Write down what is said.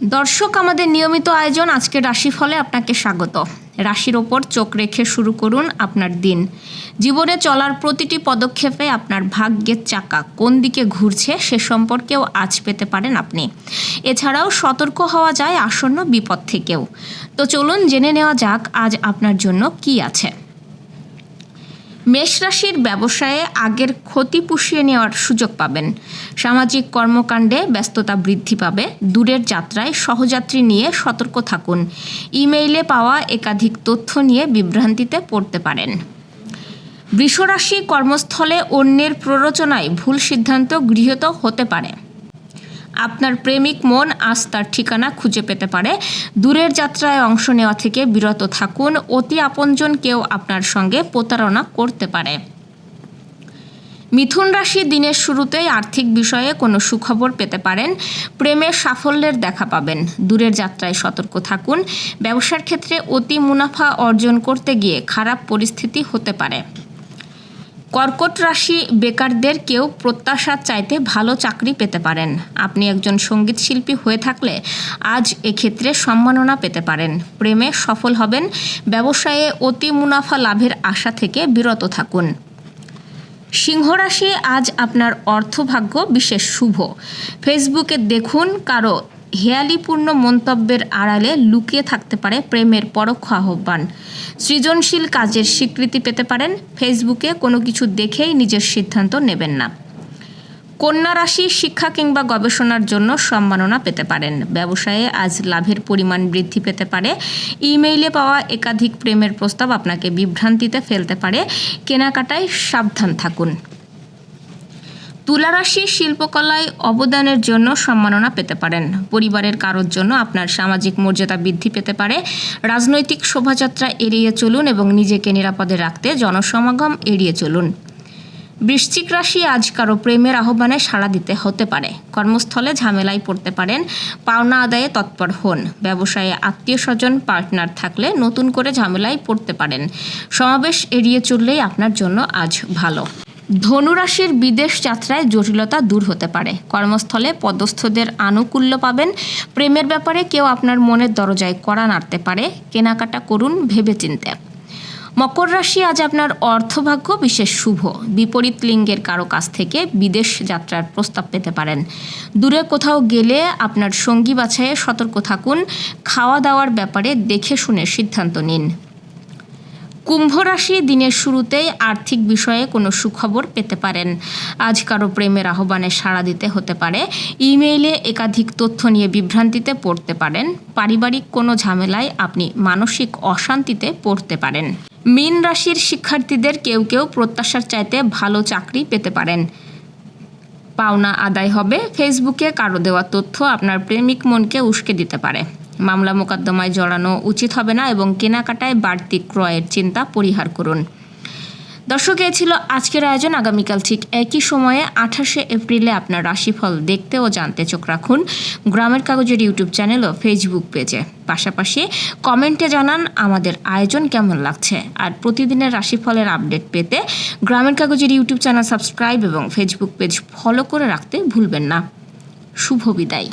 দর্শক, আমাদের নিয়মিত আয়োজন আজকের রাশিফলে আপনাকে স্বাগত। রাশির ওপর চোখ রেখে শুরু করুন আপনার দিন। জীবনে চলার প্রতিটি পদক্ষেপে আপনার ভাগ্যের চাকা কোন দিকে ঘুরছে সে সম্পর্কেও আজ পেতে পারেন আপনি। এছাড়াও সতর্ক হওয়া যায় আসন্ন বিপদ থেকেও। তো চলুন জেনে নেওয়া যাক আজ আপনার জন্য কি আছে। মেষ রাশির ব্যবসায়ে আগের ক্ষতি পুষিয়ে নেওয়ার সুযোগ পাবেন। সামাজিক কর্মকাণ্ডে ব্যস্ততা বৃদ্ধি পাবে। দূরের যাত্রায় সহযাত্রী নিয়ে সতর্ক থাকুন। ইমেইলে পাওয়া একাধিক তথ্য নিয়ে বিভ্রান্তিতে পড়তে পারেন। বৃষরাশি কর্মস্থলে অন্যের প্ররোচনায় ভুল সিদ্ধান্ত গৃহীত হতে পারে। আপনার প্রেমিক মন আজ তার ঠিকানা খুঁজে পেতে পারে। দূরের যাত্রায় অংশ নেওয়া থেকে বিরত থাকুন। অতি আপনজন কেউ আপনার সঙ্গে প্রতারণা করতে পারে। মিথুন রাশি দিনের শুরুতেই আর্থিক বিষয়ে কোনো সুখবর পেতে পারেন। প্রেমের সাফল্যের দেখা পাবেন। দূরের যাত্রায় সতর্ক থাকুন। ব্যবসার ক্ষেত্রে অতি মুনাফা অর্জন করতে গিয়ে খারাপ পরিস্থিতি হতে পারে। কর্কট রাশি বেকারদের কেউ প্রত্যাশার চাইতে ভালো চাকরি পেতে পারেন। আপনি একজন সংগীত শিল্পী হয়ে থাকলে আজ এক্ষেত্রে সম্মাননা পেতে পারেন। প্রেমে সফল হবেন, ব্যবসায়ে অতি মুনাফা লাভের আশা থেকে বিরত থাকুন। সিংহরাশি আজ আপনার অর্থভাগ্য বিশেষ শুভ। ফেসবুকে দেখুন কারও হেয়ালিপূর্ণ মন্তব্যের আড়ালে লুকিয়ে থাকতে পারে প্রেমের পরোক্ষ আহ্বান। সৃজনশীল কাজের স্বীকৃতি পেতে পারেন, ফেসবুকে কোনো কিছু দেখেই নিজের সিদ্ধান্ত নেবেন না। কন্যা রাশি শিক্ষা কিংবা গবেষণার জন্য সম্মাননা পেতে পারেন। ব্যবসায়ে আজ লাভের পরিমাণ বৃদ্ধি পেতে পারে। ইমেইলে পাওয়া একাধিক প্রেমের প্রস্তাব আপনাকে বিভ্রান্তিতে ফেলতে পারে। কেনাকাটায় সাবধান থাকুন। তুলারাশি শিল্পকলায় অবদানের জন্য সম্মাননা পেতে পারেন। পরিবারের কারোর জন্য আপনার সামাজিক মর্যাদা বৃদ্ধি পেতে পারে। রাজনৈতিক শোভাযাত্রা এড়িয়ে চলুন এবং নিজেকে নিরাপদে রাখতে জনসমাগম এড়িয়ে চলুন। বৃশ্চিক রাশি আজ কারও প্রেমের আহ্বানে সাড়া দিতে হতে পারে। কর্মস্থলে ঝামেলায় পড়তে পারেন। পাওনা আদায়ে তৎপর হন। ব্যবসায়ে আত্মীয় স্বজন পার্টনার থাকলে নতুন করে ঝামেলায় পড়তে পারেন। সমাবেশ এড়িয়ে চললেই আপনার জন্য আজ ভালো। ধনুরাশির বিদেশ যাত্রায় জটিলতা দূর হতে পারে। কর্মস্থলে পদস্থদের আনুকূল্য পাবেন। প্রেমের ব্যাপারে কেউ আপনার মনের দরজায় কড়া নাড়তে পারে। কেনাকাটা করুন ভেবেচিন্তে। মকর রাশি আজ আপনার অর্থভাগ্য বিশেষ শুভ। বিপরীত লিঙ্গের কারও কাছ থেকে বিদেশ যাত্রার প্রস্তাব পেতে পারেন। দূরে কোথাও গেলে আপনার সঙ্গী বাছাইয়ে সতর্ক থাকুন। খাওয়া দাওয়ার ব্যাপারে দেখে শুনে সিদ্ধান্ত নিন। কুম্ভ রাশি দিনের শুরুতেই আর্থিক বিষয়ে কোনো সুখবর পেতে পারেন। আজ কারও প্রেমের আহ্বানে সাড়া দিতে হতে পারে। ইমেইলে একাধিক তথ্য নিয়ে বিভ্রান্তিতে পড়তে পারেন। পারিবারিক কোনো ঝামেলায় আপনি মানসিক অশান্তিতে পড়তে পারেন। মীন রাশির শিক্ষার্থীদের কেউ কেউ প্রত্যাশার চাইতে ভালো চাকরি পেতে পারেন। পাওনা আদায় হবে। ফেসবুকে কারও দেওয়া তথ্য আপনার প্রেমিক মনকে উস্কে দিতে পারে। মামলা মোকদ্দমায় জড়ানো উচিত হবে না এবং কেনাকাটায় বাড়তি ক্রয়ের চিন্তা পরিহার করুন। দর্শক, এ ছিল আজকের আয়োজন। আগামীকাল ঠিক একই সময়ে আঠাশে এপ্রিলে আপনার রাশিফল দেখতে ও জানতে চোখ রাখুন গ্রামের কাগজের ইউটিউব চ্যানেল ও ফেসবুক পেজে। পাশাপাশি কমেন্টে জানান আমাদের আয়োজন কেমন লাগছে। আর প্রতিদিনের রাশিফলের আপডেট পেতে গ্রামের কাগজের ইউটিউব চ্যানেল সাবস্ক্রাইব এবং ফেসবুক পেজ ফলো করে রাখতে ভুলবেন না। শুভ বিদায়।